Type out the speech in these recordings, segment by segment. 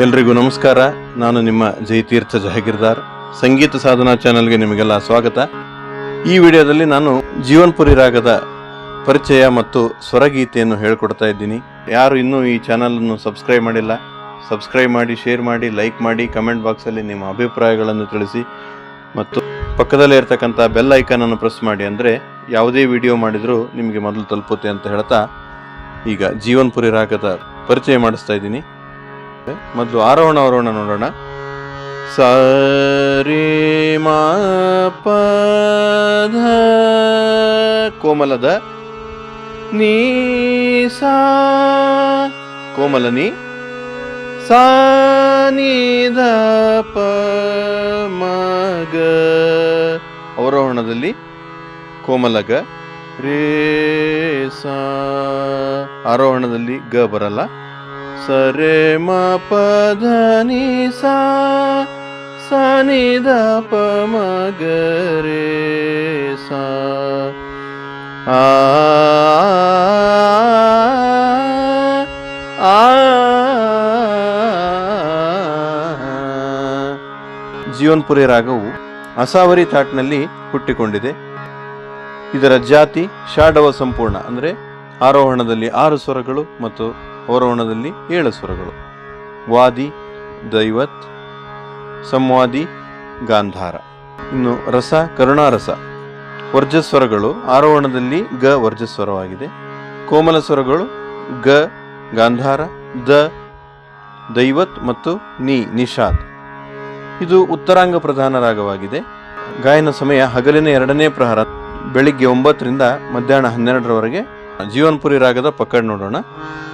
ಎಲ್ರಿಗೂ ನಮಸ್ಕಾರ. ನಾನು ನಿಮ್ಮ ಜಯತೀರ್ಥ ಜಹಗೀರ್ದಾರ್. ಸಂಗೀತ ಸಾಧನಾ ಚಾನೆಲ್ಗೆ ನಿಮಗೆಲ್ಲ ಸ್ವಾಗತ. ಈ ವಿಡಿಯೋದಲ್ಲಿ ನಾನು ಜೀವನ್ಪುರಿ ರಾಗದ ಪರಿಚಯ ಮತ್ತು ಸ್ವರಗೀತೆಯನ್ನು ಹೇಳ್ಕೊಡ್ತಾ ಇದ್ದೀನಿ. ಯಾರು ಇನ್ನೂ ಈ ಚಾನಲನ್ನು ಸಬ್ಸ್ಕ್ರೈಬ್ ಮಾಡಿಲ್ಲ, ಸಬ್ಸ್ಕ್ರೈಬ್ ಮಾಡಿ, ಶೇರ್ ಮಾಡಿ, ಲೈಕ್ ಮಾಡಿ, ಕಮೆಂಟ್ ಬಾಕ್ಸಲ್ಲಿ ನಿಮ್ಮ ಅಭಿಪ್ರಾಯಗಳನ್ನು ತಿಳಿಸಿ ಮತ್ತು ಪಕ್ಕದಲ್ಲೇ ಇರ್ತಕ್ಕಂಥ ಬೆಲ್ ಐಕಾನ್ ಅನ್ನು ಪ್ರೆಸ್ ಮಾಡಿ ಅಂದರೆ ಯಾವುದೇ ವಿಡಿಯೋ ಮಾಡಿದರೂ ನಿಮಗೆ ಮೊದಲು ತಲುಪುತ್ತೆ ಅಂತ ಹೇಳ್ತಾ ಈಗ ಜೀವನ್ಪುರಿ ರಾಗದ ಪರಿಚಯ ಮಾಡಿಸ್ತಾ ಇದ್ದೀನಿ. ಮೊದಲು ಆರೋಹಣ ಅವರೋಹಣ ನೋಡೋಣ. ಸರಿ ಧ, ಕೋಮಲದ ನೀ, ಸಾ, ಕೋಮಲ ನೀ, ಸಾ, ನೀ, ಧ, ಪ ಮಗ ಅವರೋಹಣದಲ್ಲಿ ಕೋಮಲಗ ರೇ, ಸಾ, ಆರೋಹಣದಲ್ಲಿ ಗ ಬರಲ್ಲ. ಸರೆ ಮ ಪದ ನಿ ಸಾ ಸ ನಿ ದ ಪ ಮ ಗ ರೇ ಸಾ ಆ ಜೀವನ್ಪುರಿ ರಾಗವು ಅಸಾವರಿ ತಾಟ್ನಲ್ಲಿ ಹುಟ್ಟಿಕೊಂಡಿದೆ ಇದರ ಜಾತಿ ಶಾಡವ ಸಂಪೂರ್ಣ ಅಂದರೆ ಆರೋಹಣದಲ್ಲಿ ಆರು ಸ್ವರಗಳು ಮತ್ತು ಅವರೋಹಣದಲ್ಲಿ ಏಳು ಸ್ವರಗಳು. ವಾದಿ, ದೈವತ್, ಸಂವಾದಿ, ಗಾಂಧಾರ. ಇನ್ನು ರಸ, ಕರುಣಾರಸ. ವರ್ಜಸ್ವರಗಳು ಆರೋಹಣದಲ್ಲಿ ಗ ವರ್ಜಸ್ವರವಾಗಿದೆ. ಕೋಮಲ ಸ್ವರಗಳು ಗ, ಗಾಂಧಾರ, ದ, ದೈವತ್ ಮತ್ತು ನಿ, ನಿಷಾದ್. ಇದು ಉತ್ತರಾಂಗ ಪ್ರಧಾನ ರಾಗವಾಗಿದೆ. ಗಾಯನ ಸಮಯ ಹಗಲಿನ ಎರಡನೇ ಪ್ರಹರ. ಬೆಳಿಗ್ಗೆ ಒಂಬತ್ತರಿಂದ ಮಧ್ಯಾಹ್ನ ಹನ್ನೆರಡರವರೆಗೆ ಜೀವನ್ಪುರಿ ರಾಗದ ಪಕ್ಕಡ್ ನೋಡೋಣ.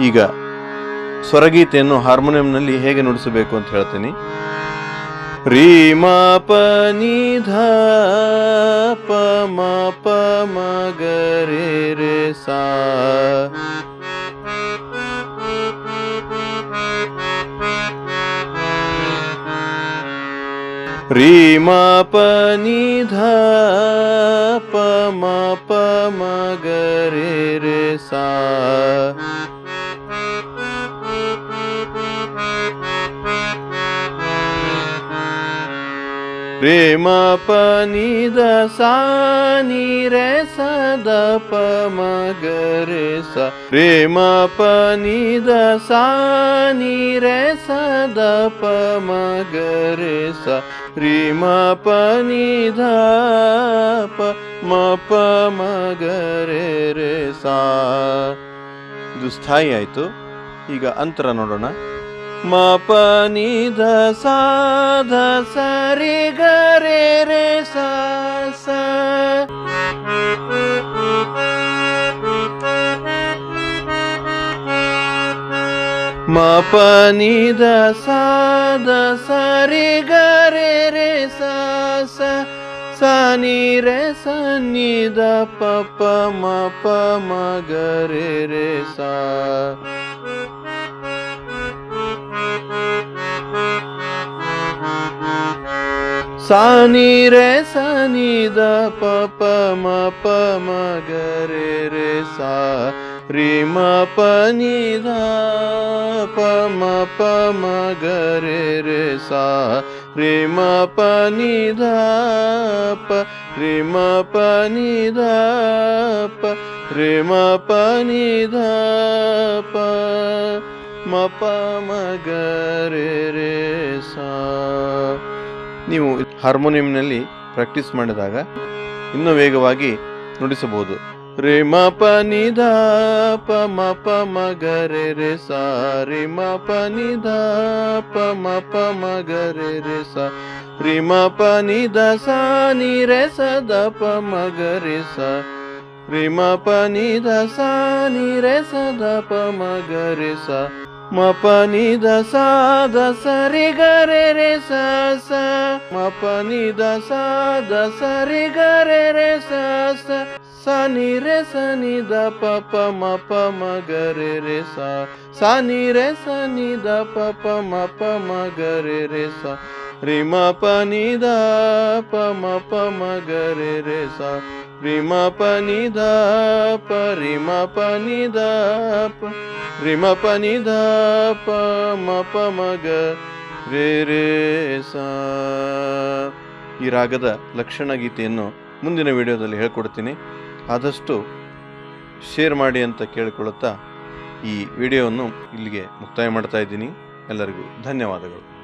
ಈಗ ಸ್ವರಗೀತೆಯನ್ನು ಹಾರ್ಮೋನಿಯಂನಲ್ಲಿ ಹೇಗೆ ನುಡಿಸಬೇಕು ಅಂತ ಹೇಳ್ತೀನಿ. ರೀ ಮ ಪ ನಿ ಧ ಪ ಮ ಪ ಮ ಗ ರೇ ಸಾ ರೀ ಮ ಪ ನಿ ಧ ಪ ಮ ಪ ಮ ಗ ರೇ ರೇ ಸಾ ರೇ ಪನಿದ ಪ ನಿ ದ ಸಾ ನಿ ರೇ ಸ ದ ಪ ಸಾನಿರೆ ಗ ರೇ ಸ ಪ್ರೇಮ ಮ ಪ ಮ ಗ ರೇ ಸ ರೀ ಪ ನಿ ಧ ಪ ಮ ಪ ಮ ಗ ರೇ ರೇ ಸಾ ಇದು ಸ್ಥಾಯಿ ಆಯಿತು. ಈಗ ಅಂತರ ನೋಡೋಣ. ಮ ಪ ನಿ ಧ ಸಾ ಧ ಸ ರಿ ಗ ರೇ ರೇ ಸಾ ಸ ಮ ಪ ನಿ ಧ ಸಾ ಧ ಸ ರಿ ಗ ರೇ ರೇ ಸಾ ಸ ಸ ನಿ ರೇ ಸ ನಿ ದ ಪ ಪ ಮ ಪ ಮ ಗ ರೇ ರೇ ಸಾ ಸಾ ನಿ ರೇ ಸ ನಿ ದ ಪ ಪ ಮ ಪ ಮ ಗ ರೇ ರೇ ಸಾ ರೀ ಮ ಪ ನಿ ಧ ಪ ಮ ಪ ಮ ಗ ರೇ ರೇ ಸಾ ರೀ ಮ ಪ ನಿ ಧ ಪ ರೀ ಮ ಪ ನಿ ಧ ಪ ರೀ ಮ ಪ ನಿ ಧ ಪ ಮ ಪ ಮ ಗ ರೇ ರೇ ಸಾ ನೀವು ಹಾರ್ಮೋನಿಯಂನಲ್ಲಿ ಪ್ರಾಕ್ಟೀಸ್ ಮಾಡಿದಾಗ ಇನ್ನೂ ವೇಗವಾಗಿ ನುಡಿಸಬಹುದು. ರೇ ಮ ಪ ನಿ ಧ ಪ ಮ ಪ ಮ ಗ ರೇ ರೇ ಸ, ರೇ ಮ ಪ ನಿ ಧ ಪ ಮ ಪ ಮ ಗ ರೇ ರೇ ಸ, ರೇ ಮ ಪ ನಿ ಧ ಸ ನಿ ರೆ ಸ ದ ಪ ಮ ಗ ರೆ ಸ, ರೇ ಮ ಪ ನಿ ಧ ಸ ನಿ ರೇ ಸ ದ ಪ ಮ ಗ ರೆ ಸಾ. ಮ ಪ ನಿ ದ ಸಾ. ದ ಸ ರಿ ಗ ರೆ ರೆ ಸ. ಸ ಮ ಪ ನಿ ದ ಸಾ ದ ಸ ರಿ ಗ ರೆ ರೆ ಸ ಸನಿ ರೆ ಸ ನಿ ದ ಪ ಪ ಮ ಪ ಮ ಗ ರೆ ಸ ಸ ನಿ ರೆ ಸ ದ ಪ ಪ ಮ ಪ ಮ ಗ ರೆ ಸ ರಿ ಮ ಪ ನಿ ದ ಪ ಮ ಪ ಮ ಗ ರೆ ರೆ ಸ ರಿ ರಿಮಪನಿದಾಪ ರಿಮಪನಿದಾಪ ನಿ ಮಗ ಈ ರಾಗದ ಲಕ್ಷಣ ಗೀತೆಯನ್ನು ಮುಂದಿನ ವಿಡಿಯೋದಲ್ಲಿ ಹೇಳ್ಕೊಡ್ತೀನಿ. ಆದಷ್ಟು ಶೇರ್ ಮಾಡಿ ಅಂತ ಕೇಳಿಕೊಳ್ಳುತ್ತಾ ಈ ವಿಡಿಯೋವನ್ನು ಇಲ್ಲಿಗೆ ಮುಕ್ತಾಯ ಮಾಡ್ತಾ ಇದ್ದೀನಿ. ಎಲ್ಲರಿಗೂ ಧನ್ಯವಾದಗಳು.